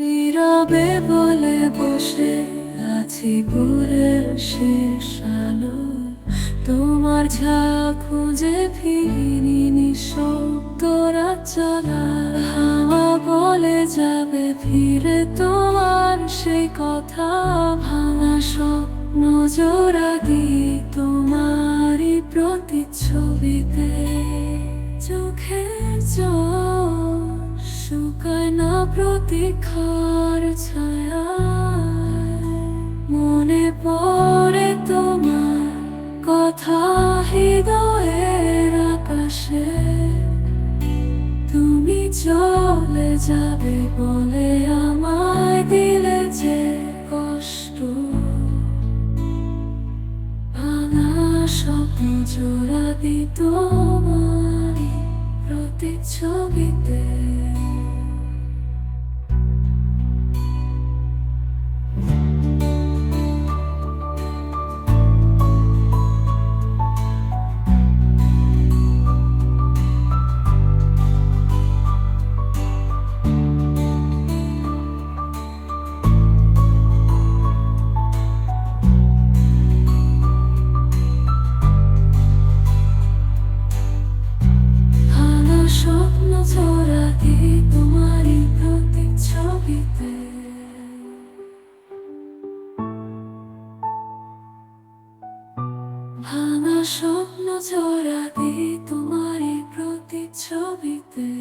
নীরবে বলে বসে আছি ভোরের শেষ আলো। তোমার ঝা খুঁজে ফিরিনি, নিঃশব্দ রাত চলা হাওয়া বলে যাবে ফিরে তোমার সেই কথা। ভাঙা স্বপ্ন জোড়া দিই তোমারই প্রতিচ্ছবিতে। শুকায় না প্রতীক্ষার ছায়া, মনে পড়ে তোমার কথা হৃদয়ের আকাশে। তুমি চলে যাবে বলে আমায় দিলে যে কষ্ট। ভাঙা স্বপ্ন জোড়া দি তোমারই প্রতিচ্ছবিতে। ভাঙা স্বপ্ন জোড়া দি তোমারই প্রতিচ্ছবিতে।